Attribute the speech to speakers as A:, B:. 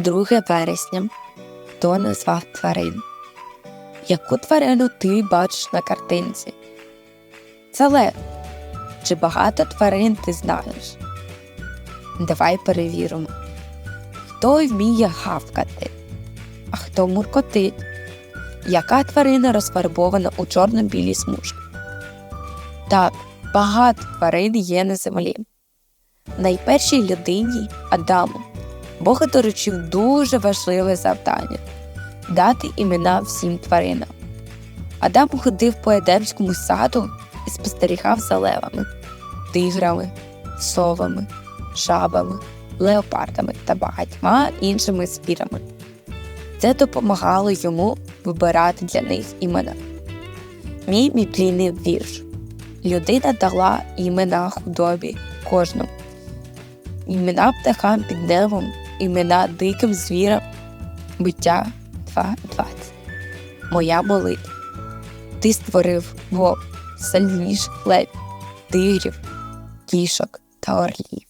A: 2 вересня. Хто назвав тварин? Яку тварину ти бачиш на картинці? Це лев. Чи багато тварин ти знаєш? Давай перевіримо. Хто вміє гавкати? А хто муркотить? Яка тварина розфарбована у чорно-білі смужки? Так, багато тварин є на землі. Найпершій людині Адаму Бог доручив дуже важливе завдання дати імена всім тваринам. Адам ходив по Едемському саду і спостерігав за левами, тиграми, совами, жабами, леопардами та багатьма іншими звірами. Це допомагало йому вибирати для них імена. Мій біблійний вірш. Людина дала імена худобі кожному. Імена птахам під небом, імена диким звірам. Биття 2.20. Моя болить. Ти створив вовк, сальніш лев, тигрів, кішок та орлів.